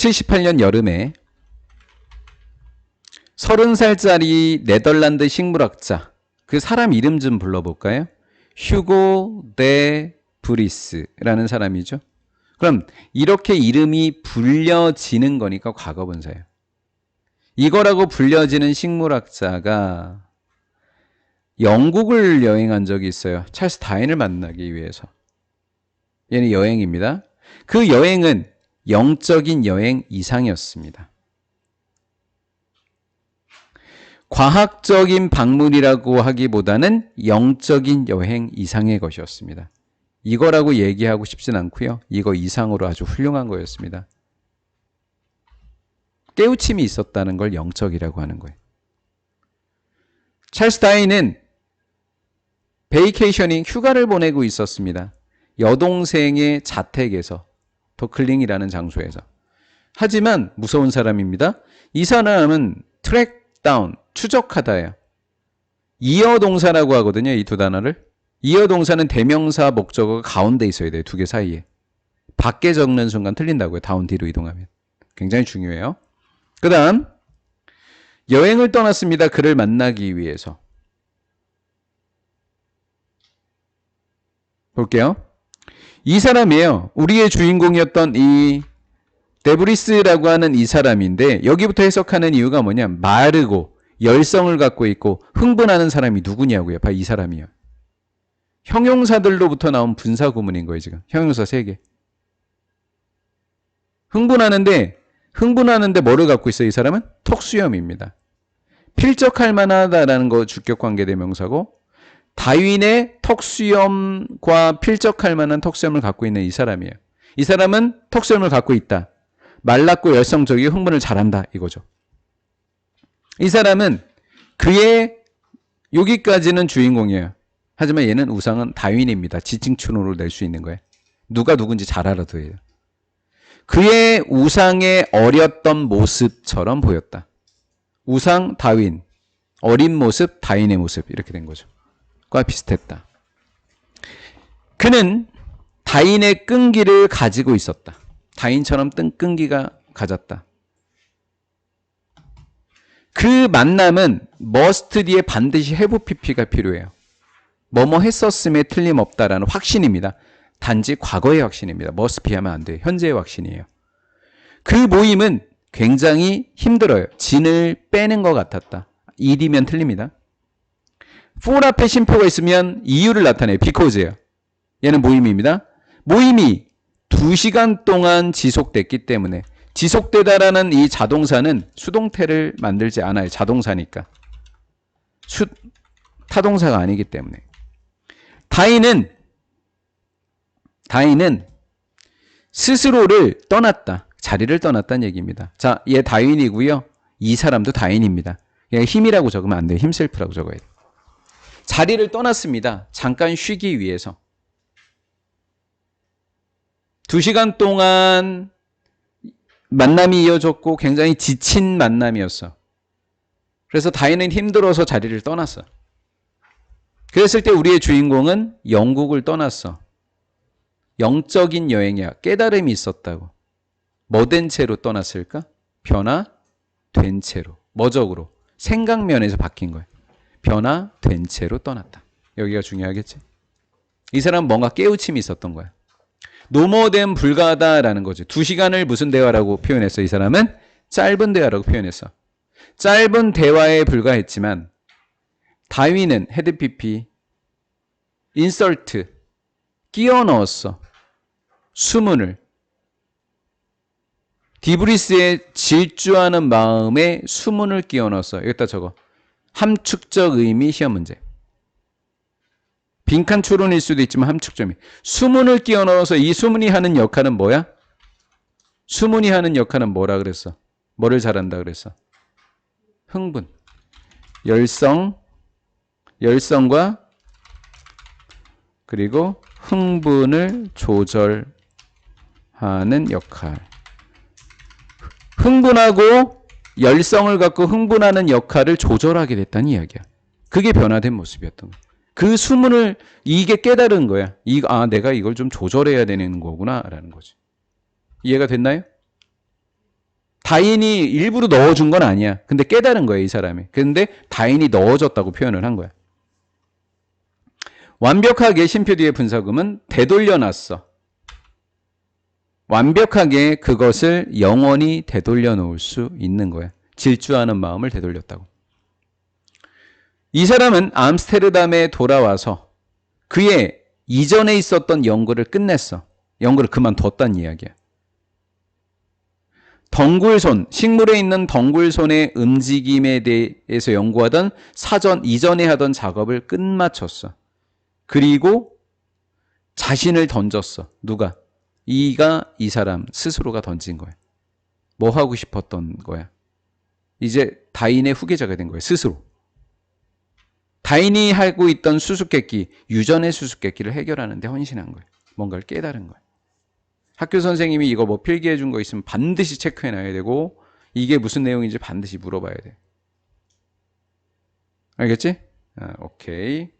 1978년 여름에 30살짜리 네덜란드 식물학자 그 사람 이름 좀 불러볼까요? 휴고 데 브리스라는 사람이죠. 그럼 이렇게 이름이 불려지는 거니까 과거분사예요. 이거라고 불려지는 식물학자가 영국을 여행한 적이 있어요. 찰스 다인을 만나기 위해서. 얘는 여행입니다. 그 여행은 영적인 여행 이상이었습니다. 과학적인 방문이라고 하기보다는 영적인 여행 이상의 것이었습니다. 이거라고 얘기하고 싶진 않고요. 이거 이상으로 아주 훌륭한 거였습니다. 깨우침이 있었다는 걸 영적이라고 하는 거예요. 찰스 다인은 베이케이셔닝 휴가를 보내고 있었습니다. 여동생의 자택에서 더클링이라는 장소에서. 하지만 무서운 사람입니다. 이 사람은 트랙 다운, 추적하다예요. 이어 동사라고 하거든요. 이 두 단어를. 이어 동사는 대명사 목적어가 가운데 있어야 돼요. 두 개 사이에. 밖에 적는 순간 틀린다고요. 다운 뒤로 이동하면. 굉장히 중요해요. 그 다음, 여행을 떠났습니다. 그를 만나기 위해서. 볼게요. 이 사람이에요. 우리의 주인공이었던 이 데브리스라고 하는 이 사람인데 여기부터 해석하는 이유가 뭐냐? 마르고 열성을 갖고 있고 흥분하는 사람이 누구냐고요. 바로 이 사람이에요. 형용사들로부터 나온 분사 구문인 거예요, 지금. 형용사 3개. 흥분하는데 흥분하는데 뭐를 갖고 있어요, 이 사람은? 턱수염입니다. 필적할 만하다라는 거 주격 관계 대명사고 다윈의 턱수염과 필적할 만한 턱수염을 갖고 있는 이 사람이에요. 이 사람은 턱수염을 갖고 있다. 말랐고 열성적이고 흥분을 잘한다 이거죠. 이 사람은 그의 여기까지는 주인공이에요. 하지만 얘는 우상은 다윈입니다. 지칭춘으로 낼수 있는 거예요. 누가 누군지 잘 알아둬야 요 그의 우상의 어렸던 모습처럼 보였다. 우상 다윈, 어린 모습 다윈의 모습 이렇게 된 거죠. 과 비슷했다. 그는 다인의 끈기를 가지고 있었다. 다인처럼 뜬 끈기가 가졌다. 그 만남은 머스트 뒤에 반드시 해부 PP가 필요해요. 뭐뭐 했었음에 틀림없다라는 확신입니다. 단지 과거의 확신입니다. 머스피 하면 안 돼요. 현재의 확신이에요. 그 모임은 굉장히 힘들어요. 진을 빼는 것 같았다. 일이면 틀립니다. For 앞에 심표가 있으면 이유를 나타내요. because예요. 얘는 모임입니다. 모임이 2시간 동안 지속됐기 때문에 지속되다라는 이 자동사는 수동태를 만들지 않아요. 자동사니까. 수, 타동사가 아니기 때문에. 다인은 다인은 스스로를 떠났다. 자리를 떠났다는 얘기입니다. 자, 얘 다인이고요. 이 사람도 다인입니다. 힘이라고 적으면 안 돼요. 힘셀프라고 적어야 돼요. 자리를 떠났습니다. 잠깐 쉬기 위해서. 두 시간 동안 만남이 이어졌고 굉장히 지친 만남이었어. 그래서 다인은 힘들어서 자리를 떠났어. 그랬을 때 우리의 주인공은 영국을 떠났어. 영적인 여행이야. 깨달음이 있었다고. 뭐 된 채로 떠났을까? 변화된 채로. 뭐적으로? 생각면에서 바뀐 거야. 변화된 채로 떠났다. 여기가 중요하겠지? 이 사람은 뭔가 깨우침이 있었던 거야. 노모된 불가하다라는 거지. 두 시간을 무슨 대화라고 표현했어? 이 사람은 짧은 대화라고 표현했어. 짧은 대화에 불과했지만 다윈은 헤드 PP 인설트 끼워 넣었어. 수문을 디브리스의 질주하는 마음에 수문을 끼워 넣었어. 여기다 적어. 함축적 의미 시험 문제. 빈칸 추론일 수도 있지만 함축점이. 수문을 끼워 넣어서 이 수문이 하는 역할은 뭐야? 수문이 하는 역할은 뭐라 그랬어? 뭐를 잘한다 그랬어? 흥분, 열성, 열성과 그리고 흥분을 조절하는 역할. 흥분하고 열성을 갖고 흥분하는 역할을 조절하게 됐다는 이야기야. 그게 변화된 모습이었던 거야. 그 수문을 이게 깨달은 거야. 이, 아, 내가 이걸 좀 조절해야 되는 거구나. 라는 거지. 이해가 됐나요? 다인이 일부러 넣어준 건 아니야. 근데 깨달은 거야, 이 사람이. 근데 다인이 넣어줬다고 표현을 한 거야. 완벽하게 심표 뒤의 분사금은 되돌려놨어. 완벽하게 그것을 영원히 되돌려 놓을 수 있는 거야. 질주하는 마음을 되돌렸다고. 이 사람은 암스테르담에 돌아와서 그의 이전에 있었던 연구를 끝냈어. 연구를 그만뒀단 이야기야. 덩굴손, 식물에 있는 덩굴손의 움직임에 대해서 연구하던 사전 이전에 하던 작업을 끝마쳤어. 그리고 자신을 던졌어. 누가? 이가 이 사람 스스로가 던진 거야. 뭐 하고 싶었던 거야? 이제 다인의 후계자가 된 거야. 스스로. 다인이 하고 있던 수수께끼, 유전의 수수께끼를 해결하는데 헌신한 거야. 뭔가를 깨달은 거야. 학교 선생님이 이거 뭐 필기해 준 거 있으면 반드시 체크해 놔야 되고 이게 무슨 내용인지 반드시 물어봐야 돼. 알겠지? 아, 오케이.